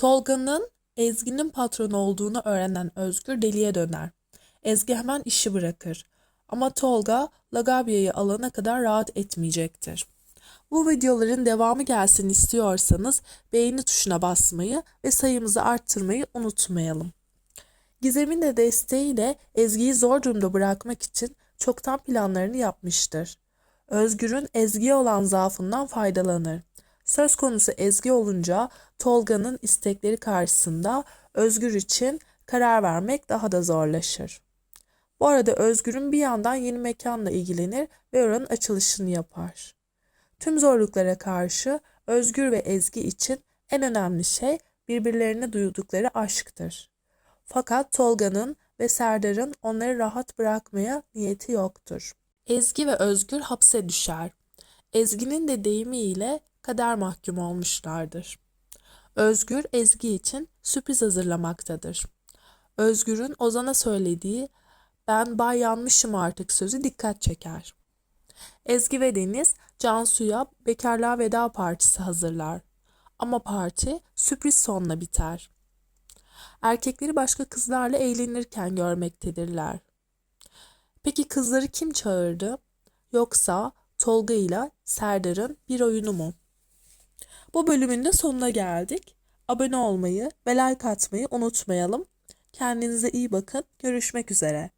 Tolga'nın Ezgi'nin patronu olduğunu öğrenen Özgür deliye döner. Ezgi hemen işi bırakır. Ama Tolga Lagabya'yı alana kadar rahat etmeyecektir. Bu videoların devamı gelsin istiyorsanız beğeni tuşuna basmayı ve sayımızı arttırmayı unutmayalım. Gizem'in de desteğiyle Ezgi'yi zor durumda bırakmak için çoktan planlarını yapmıştır. Özgür'ün Ezgi'ye olan zaafından faydalanır. Söz konusu Ezgi olunca Tolga'nın istekleri karşısında Özgür için karar vermek daha da zorlaşır. Bu arada Özgür'ün bir yandan yeni mekanla ilgilenir ve oranın açılışını yapar. Tüm zorluklara karşı Özgür ve Ezgi için en önemli şey birbirlerine duydukları aşktır. Fakat Tolga'nın ve Serdar'ın onları rahat bırakmaya niyeti yoktur. Ezgi ve Özgür hapse düşer. Ezgi'nin de deyimiyle kader mahkum olmuşlardır. Özgür Ezgi için sürpriz hazırlamaktadır. Özgür'ün Ozan'a söylediği ben bay yanmışım artık sözü dikkat çeker. Ezgi ve Deniz Cansu'ya bekarlığa veda partisi hazırlar. Ama parti sürpriz sonla biter. Erkekleri başka kızlarla eğlenirken görmektedirler. Peki kızları kim çağırdı? Yoksa Tolga ile Serdar'ın bir oyunu mu? Bu bölümün de sonuna geldik. Abone olmayı ve like atmayı unutmayalım. Kendinize iyi bakın. Görüşmek üzere.